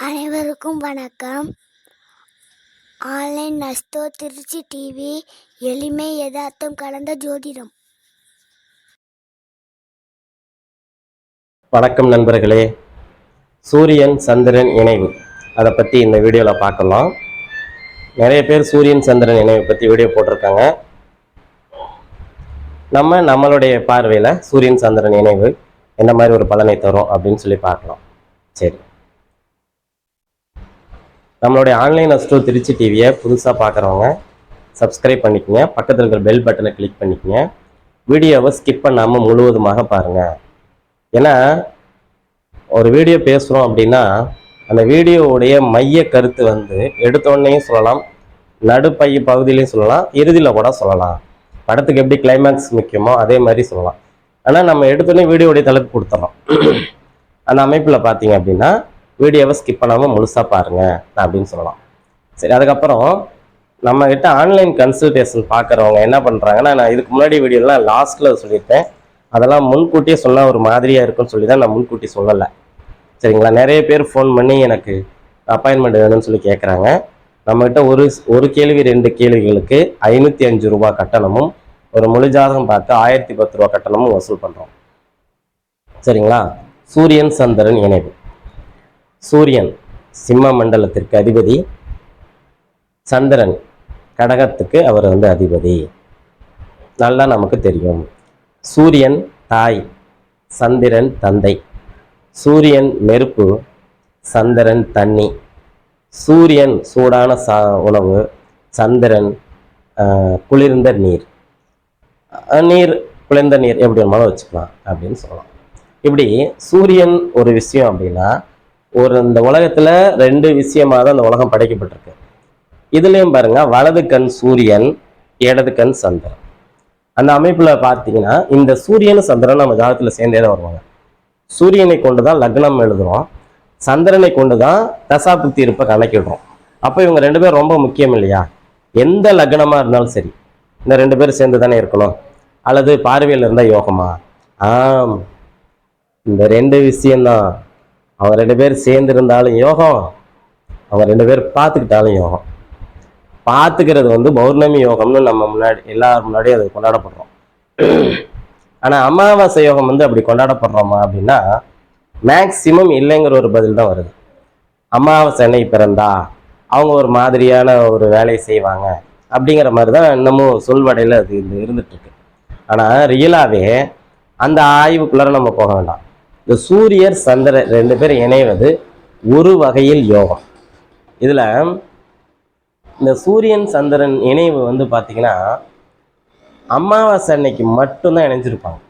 அனைவருக்கும் வணக்கம். Online நஸ்தோ Trichy TV எளிமை யதார்த்தம் கலந்த ஜோதிடம். வணக்கம் நண்பர்களே. சூரியன் சந்திரன் இணைவு. அதை பற்றி இந்த வீடியோவில் பார்க்கலாம் நிறைய பேர் சூரியன் சந்திரன் இணைவை பற்றி வீடியோ போட்டிருக்காங்க. நம்ம நம்மளுடைய பார்வையில் சூரியன் சந்திரன் இணைவு என்ன மாதிரி ஒரு பலனை தரும் அப்படின்னு சொல்லி பார்க்கலாம். சரி. நம்மளுடைய ஆன்லைன் அஸ்ட்ரோ திருச்சி டிவியை புதுசாக பார்க்குறவங்க சப்ஸ்கிரைப் பண்ணிக்கங்க. பக்கத்தில் இருக்கிற பெல் பட்டனை கிளிக் பண்ணிக்கோங்க. வீடியோவை ஸ்கிப் பண்ணாமல் முழுவதுமாக பாருங்கள் ஏன்னா ஒரு வீடியோ பேசுகிறோம் அப்படின்னா அந்த வீடியோவுடைய மைய கருத்து வந்து எடுத்தோடனையும் சொல்லலாம் நடுப்பை பகுதியிலையும் சொல்லலாம் இறுதியில் கூட சொல்லலாம். படத்துக்கு எப்படி கிளைமேக்ஸ் முக்கியமோ அதே மாதிரி சொல்லலாம். ஆனால் நம்ம எடுத்தோடனே வீடியோடைய தலைப்பு கொடுத்துறோம். அந்த அமைப்பில் பார்த்தீங்க அப்படின்னா வீடியோவை ஸ்கிப் பண்ணாமல் முழுசாக பாருங்கள் அப்படின்னு சொல்லலாம். சரி அதுக்கப்புறம் நம்மக்கிட்ட ஆன்லைன் கன்சல்டேஷன் பார்க்குறவங்க என்ன பண்ணுறாங்கன்னா நான் இதுக்கு முன்னாடி வீடியோலாம் லாஸ்ட்டில் சொல்லியிருப்பேன். அதெல்லாம் முன்கூட்டியே சொன்னால் ஒரு மாதிரியாக இருக்குன்னு சொல்லி தான் நான் முன்கூட்டி சொல்லலை. சரிங்களா? நிறைய பேர் ஃபோன் பண்ணி எனக்கு அப்பாயின்மெண்ட் வேணும்னு சொல்லி கேட்குறாங்க நம்மக்கிட்ட ஒரு ஒரு கேள்வி ரெண்டு கேள்விகளுக்கு ஐநூற்றி அஞ்சு ரூபா கட்டணமும் ஒரு முழு ஜாதகம் பார்த்து ஆயிரத்தி பத்து ரூபா கட்டணமும் வசூல் பண்ணுறோம் சரிங்களா? சூரியன் சந்திரன் இணைவு. சூரியன் சிம்ம மண்டலத்திற்கு அதிபதி. சந்திரன் கடகத்துக்கு அவர் வந்து அதிபதி. நல்லா நமக்கு தெரியும். சூரியன் தாய் சந்திரன் தந்தை. சூரியன் நெருப்பு சந்திரன் தண்ணி. சூரியன் சூடான சா உணவு சந்திரன் குளிர்ந்த நீர். நீர் குளிர்ந்த நீர் எப்படி வேணுமாலும் வச்சுக்கலாம் அப்படின்னு சொல்லலாம். இப்படி சூரியன் ஒரு விஷயம் அப்படின்னா ஒரு இந்த உலகத்துல ரெண்டு விஷயமாக தான் இந்த உலகம் படைக்கப்பட்டிருக்கு. இதுலயும் பாருங்க வலது கண் சூரியன் இடது கண் சந்திரன். அந்த அமைப்புல பார்த்தீங்கன்னா இந்த சூரியன் சந்திரன் நம்ம ஜாதகத்துல சேர்ந்தே தான் வருவாங்க. சூரியனை கொண்டு தான் லக்னம் எழுதுறோம். சந்திரனை கொண்டு தான் தசாபுக்தி இருப்பை கணக்கிடுறோம். அப்போ இவங்க ரெண்டு பேரும் ரொம்ப முக்கியம் இல்லையா? எந்த லக்னமா இருந்தாலும் சரி இந்த ரெண்டு பேரும் சேர்ந்து தானே இருக்கணும். அல்லது பார்வையில் இருந்தால் யோகமா? ஆம். இந்த ரெண்டு விஷயம்தான். அவங்க ரெண்டு பேர் சேர்ந்துருந்தாலும் யோகம். அவங்க ரெண்டு பேர் பார்த்துக்கிட்டாலும் யோகம். பார்த்துக்கிறது வந்து பௌர்ணமி யோகம்னு நம்ம முன்னாடி எல்லாரும் முன்னாடியும் அது கொண்டாடப்படுறோம். ஆனால் அமாவாசை யோகம் வந்து அப்படி கொண்டாடப்படுறோமா அப்படின்னா மேக்சிமம் இல்லைங்கிற ஒரு பதில் தான் வருது. அமாவாசை அன்னை பிறந்தா அவங்க ஒரு மாதிரியான ஒரு வேலையை செய்வாங்க அப்படிங்கிற மாதிரி தான் இன்னமும் சொல்வடையில் அது இது ஆனால் ரியலாகவே அந்த ஆய்வுக்குள்ளார நம்ம போக வேண்டாம். இந்த சூரியர் சந்திரன் ரெண்டு பேர் இணைவது ஒரு வகையில் யோகம். இதில் இந்த சூரியன் சந்திரன் இணைவு வந்து பார்த்தீங்கன்னா அமாவாசை அன்னைக்கு மட்டும்தான் இணைஞ்சிருப்பாங்க.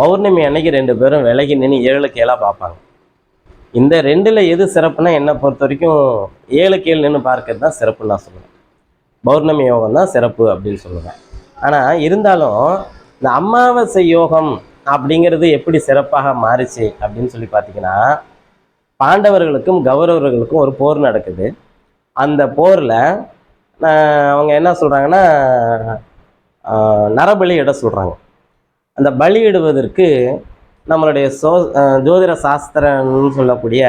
பௌர்ணமி அன்னைக்கு ரெண்டு பேரும் விலகி நின்று ஏழு கேளாக பார்ப்பாங்க. இந்த ரெண்டில் எது சிறப்புனா என்னை பொறுத்த வரைக்கும் ஏழு கேள் நின்று பார்க்கறது தான் சிறப்புன்னு நான் சொல்லுவேன். பௌர்ணமி யோகம் தான் சிறப்பு அப்படின்னு சொல்லுவேன். ஆனால் இருந்தாலும் இந்த அமாவாசை யோகம் அப்படிங்கிறது எப்படி சிறப்பாக மாறுச்சு அப்படின்னு சொல்லி பார்த்தீங்கன்னா பாண்டவர்களுக்கும் கௌரவர்களுக்கும் ஒரு போர் நடக்குது. அந்த போரில் அவங்க என்ன சொல்கிறாங்கன்னா நரபலி இட சொல்கிறாங்க அந்த பலியிடுவதற்கு நம்மளுடைய சோ ஜோதிட சாஸ்திரம்னு சொல்லக்கூடிய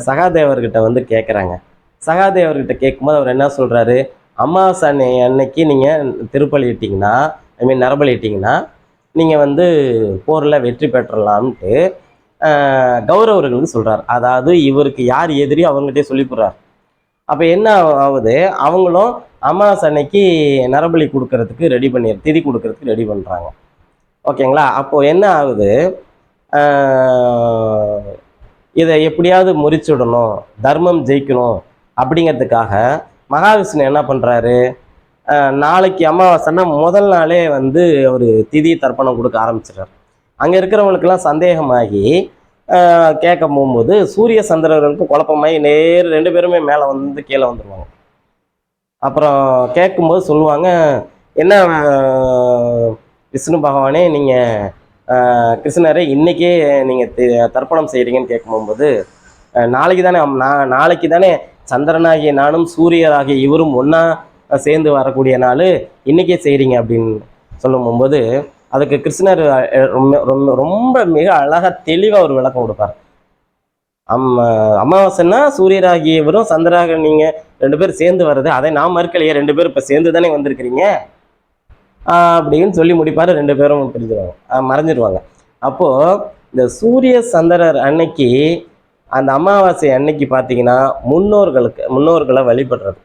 சகாதேவர்கிட்ட வந்து கேட்குறாங்க சகாதேவர்கிட்ட கேட்கும்போது அவர் என்ன சொல்கிறாரு அமாவாசை அன்னை அன்னைக்கு நீங்கள் திருப்பலி இட்டிங்கன்னா ஐ மீன் நரபலி இட்டிங்கன்னா நீங்கள் வந்து போரில் வெற்றி பெற்றலாம்ட்டு கௌரவர்களுக்கு சொல்கிறார் அதாவது இவருக்கு யார் எதிரியோ அவங்ககிட்டே சொல்லி போடுறார் அப்போ என்ன ஆகுது? அவங்களும் அமாவாசை அன்னைக்கு நரபலி கொடுக்கறதுக்கு ரெடி பண்ணி திதி கொடுக்கறதுக்கு ரெடி பண்ணுறாங்க ஓகேங்களா? அப்போது என்ன ஆகுது? இதை எப்படியாவது முறிச்சுடணும் தர்மம் ஜெயிக்கணும் அப்படிங்கிறதுக்காக மகாவிஷ்ணு என்ன பண்ணுறாரு நாளைக்கு அமாவாசைன்னா முதல் நாளே வந்து ஒரு திதி தர்ப்பணம் கொடுக்க ஆரம்பிச்சிடுறாரு. அங்கே இருக்கிறவங்களுக்கெல்லாம் சந்தேகமாகி கேட்க போகும்போது சூரிய சந்திரர்களுக்கு குழப்பமாகி நேர் ரெண்டு பேருமே மேலே வந்து கீழே வந்துடுவாங்க அப்புறம் கேட்கும்போது சொல்லுவாங்க என்ன விஷ்ணு பகவானே நீங்கள் கிருஷ்ணரை இன்னைக்கே நீங்கள் தர்ப்பணம் செய்கிறீங்கன்னு கேட்க போகும்போது நாளைக்கு தானே அம்- நாளைக்கு தானே சந்திரனாகிய நானும் சூரியராகிய இவரும் ஒன்றா சேர்ந்து வரக்கூடிய நாள் இன்றைக்கே செய்கிறீங்க அப்படின்னு சொல்லும் போது அதுக்கு கிருஷ்ணர் ரொம்ப ரொம்ப ரொம்ப மிக அழகாக தெளிவாக ஒரு விளக்கம் கொடுப்பார். அம்மா அமாவாசைன்னா சூரியராகியவரும் சந்திராக நீங்கள் ரெண்டு பேரும் சேர்ந்து வர்றது அதை நான் மறுக்கலையே ரெண்டு பேரும் இப்போ சேர்ந்து தானே வந்திருக்கிறீங்க அப்படின்னு சொல்லி முடிப்பார் ரெண்டு பேரும் பிரிஞ்சிருவாங்க. மறைஞ்சிருவாங்க அப்போது இந்த சூரிய சந்திரர் அன்னைக்கு அந்த அமாவாசை அன்னைக்கு பார்த்தீங்கன்னா முன்னோர்களுக்கு முன்னோர்களை வழிபடுறது.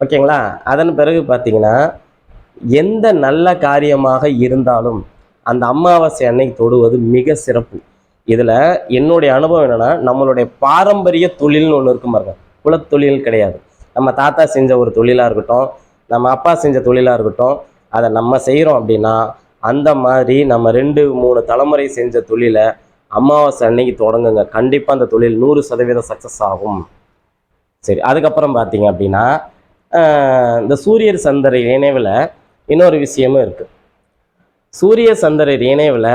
ஓகேங்களா? அதன் பிறகு பார்த்தீங்கன்னா எந்த நல்ல காரியமாக இருந்தாலும் அந்த அமாவாசை அன்னைக்கு தொடுவது மிக சிறப்பு. இதில் என்னுடைய அனுபவம் என்னென்னா நம்மளுடைய பாரம்பரிய தொழில்னு ஒன்று இருக்கும் பாருங்க. குலத்தொழில் கிடையாது. நம்ம தாத்தா செஞ்ச ஒரு தொழிலாக இருக்கட்டும் நம்ம அப்பா செஞ்ச தொழிலாக இருக்கட்டும் அதை நம்ம செய்கிறோம் அப்படின்னா அந்த மாதிரி நம்ம ரெண்டு மூணு தலைமுறை செஞ்ச தொழிலை அமாவாசை அன்னைக்கு தொடங்குங்க. கண்டிப்பாக அந்த தொழில் நூறு சதவீதம் சக்ஸஸ் ஆகும். சரி அதுக்கப்புறம் பார்த்தீங்க அப்படின்னா இந்த சூரியர் சந்திர இணைவில் இன்னொரு விஷயமும் இருக்குது சூரிய சந்திரர் இணைவில்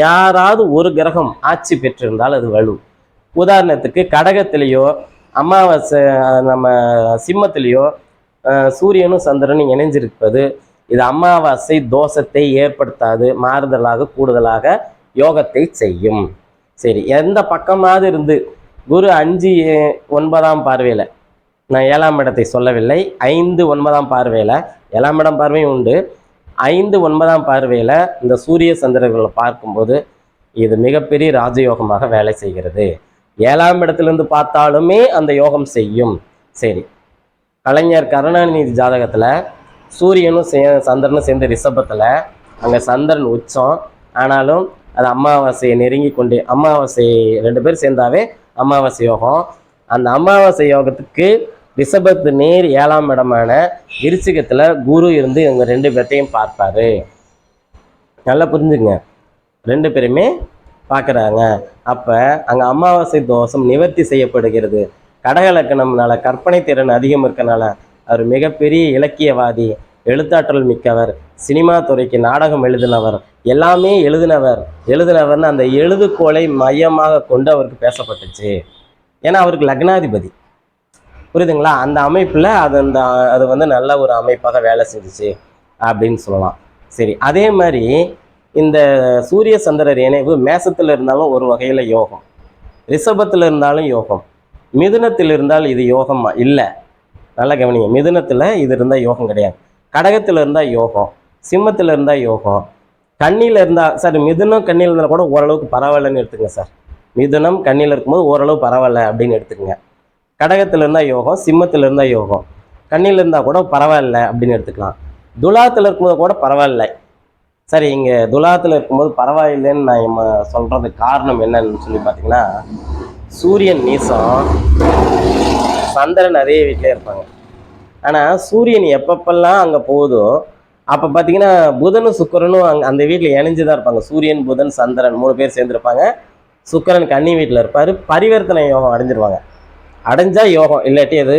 யாராவது ஒரு கிரகம் ஆட்சி பெற்றிருந்தால் அது வலு. உதாரணத்துக்கு கடகத்திலேயோ அமாவாசை நம்ம சிம்மத்திலேயோ சூரியனும் சந்திரனும் இணைஞ்சிருப்பது இது அமாவாசை தோஷத்தை ஏற்படுத்தாது மாறுதலாக கூடுதலாக யோகத்தை செய்யும். சரி எந்த பக்கமாவது இருந்து குரு அஞ்சு ஒன்பதாம் பார்வையில் நான் ஏழாம் இடத்தை சொல்லவில்லை. ஐந்து ஒன்பதாம் பார்வையில் ஏழாம் இடம் பார்வையும் உண்டு. ஐந்து ஒன்பதாம் பார்வையில் இந்த சூரிய சந்திரர்களை பார்க்கும்போது இது மிகப்பெரிய ராஜயோகமாக வேலை செய்கிறது. ஏழாம் இடத்துலேருந்து பார்த்தாலுமே அந்த யோகம் செய்யும். சரி. கலைஞர் கருணாநிதி ஜாதகத்தில் சூரியனும் சே சந்திரனும் சேர்ந்து ரிஷபத்தில் அங்கே சந்திரன் உச்சம். ஆனாலும் அது அமாவாசையை நெருங்கி கொண்டு அமாவாசை ரெண்டு பேர் சேர்ந்தாவே அமாவாசை யோகம். அந்த அமாவாசை யோகத்துக்கு ரிஷபத்து நேர் ஏழாம் இடமான விருச்சிகத்தில் குரு இருந்து இவங்க ரெண்டு பேர்த்தையும் பார்ப்பாரு. நல்லா புரிஞ்சுங்க ரெண்டு பேருமே பார்க்குறாங்க. அப்போ அங்கே அமாவாசை தோஷம் நிவர்த்தி செய்யப்படுகிறது. கடகலக்கணம்னால கற்பனை திறன் அதிகம் இருக்கனால அவர் மிகப்பெரிய இலக்கியவாதி எழுத்தாற்றல் மிக்கவர் சினிமா துறைக்கு நாடகம் எழுதினவர் எல்லாமே எழுதினவர். எழுதினவர்னு அந்த எழுதுகோலை மையமாக கொண்டு அவருக்கு பேசப்பட்டுச்சு. ஏன்னா அவருக்கு லக்னாதிபதி. புரியுதுங்களா? அந்த அமைப்பில் அது அந்த அது வந்து நல்ல ஒரு அமைப்பாக வேலை செஞ்சுச்சு அப்படின்னு சொல்லலாம். சரி அதே மாதிரி இந்த சூரிய சந்திரர் இணைவு மேசத்தில் இருந்தாலும் ஒரு வகையில் யோகம். ரிஷபத்தில் இருந்தாலும் யோகம். மிதுனத்தில் இருந்தால் இது யோகமா இல்லை. நல்லா கவனிங்க. மிதுனத்தில் இது இருந்தால் யோகம் கிடையாது. கடகத்தில் இருந்தால் யோகம். சிம்மத்தில் இருந்தால் யோகம். கண்ணியில் இருந்தால் சார் மிதுனம் கண்ணியில் இருந்தால் கூட ஓரளவுக்கு பரவாயில்லன்னு எடுத்துங்க சார். மிதுனம் கண்ணியில் இருக்கும்போது ஓரளவு பரவாயில்ல அப்படின்னு எடுத்துக்கங்க. கடகத்தில் இருந்தால் யோகம் சிம்மத்தில் இருந்தால் யோகம். கண்ணியில் இருந்தால் கூட பரவாயில்ல அப்படின்னு எடுத்துக்கலாம். துலாத்தில் இருக்கும்போது கூட பரவாயில்ல. சரி இங்கே துலாத்தில் இருக்கும்போது பரவாயில்லைன்னு நான் நம்ம சொல்கிறதுக்கு காரணம் என்னன்னு சொல்லி பார்த்தீங்கன்னா சூரியன் நீசம் சந்திரன் அதே வீட்டிலே இருப்பாங்க. ஆனால் சூரியன் எப்பப்பெல்லாம் அங்கே போகுதோ அப்போ பார்த்தீங்கன்னா புதனும் சுக்கிரனும் அங்கே அந்த வீட்டில் இணைஞ்சு தான் இருப்பாங்க. சூரியன் புதன் சந்திரன் மூணு பேர் சேர்ந்துருப்பாங்க. சுக்கரன் கன்னி வீட்டில் இருப்பார். பரிவர்த்தனை யோகம் அடைஞ்சிருவாங்க. அடைஞ்சால் யோகம் இல்லாட்டி அது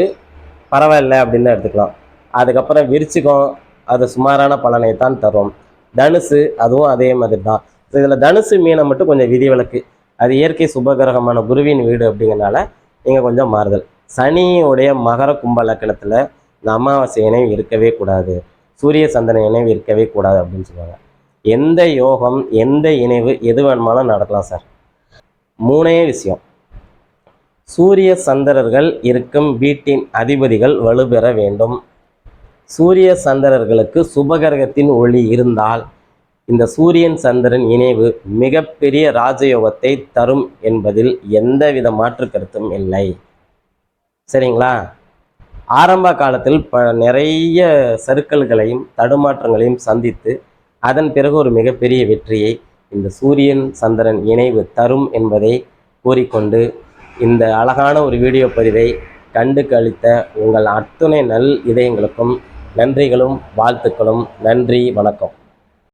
பரவாயில்ல அப்படின்னு தான் எடுத்துக்கலாம். அதுக்கப்புறம் விருச்சிகம் அது சுமாரான பலனை தான் தரும். தனுசு அதுவும் அதே மாதிரி தான். இதில் தனுசு மீனை மட்டும் கொஞ்சம் விதிவிலக்கு. அது இயற்கை சுபகிரகமான குருவின் வீடு அப்படிங்கிறனால நீங்கள் கொஞ்சம் மாறுதல். சனியுடைய மகர கும்ப லக்கணத்தில் இந்த அமாவாசை இணைவு இருக்கவே கூடாது. சூரிய சந்திரன் இணைவு இருக்கவே கூடாது அப்படின்னு சொல்லுவாங்க. எந்த யோகம் எந்த இணைவு எது வேணுமானாலும் நடக்கலாம் சார். மூணே விஷயம். சூரிய சந்திரர்கள் இருக்கும் வீட்டின் அதிபதிகள் வலுப்பெற வேண்டும். சூரிய சந்திரர்களுக்கு சுபகிரகத்தின் ஒளி இருந்தால் இந்த சூரியன் சந்திரன் இணைவு மிகப்பெரிய ராஜயோகத்தை தரும் என்பதில் எந்தவித மாற்று கருத்தும் இல்லை. சரிங்களா? ஆரம்ப காலத்தில் ப நிறைய சருக்கல்களையும் தடுமாற்றங்களையும் சந்தித்து அதன் பிறகு ஒரு மிகப்பெரிய வெற்றியை இந்த சூரியன் சந்திரன் இணைவு தரும் என்பதை கூறிக்கொண்டு இந்த அழகான ஒரு வீடியோ பதிவை கண்டு கழித்த உங்கள் அத்துணை நல் இதயங்களுக்கும் நன்றிகளும் வாழ்த்துக்களும் நன்றி வணக்கம்.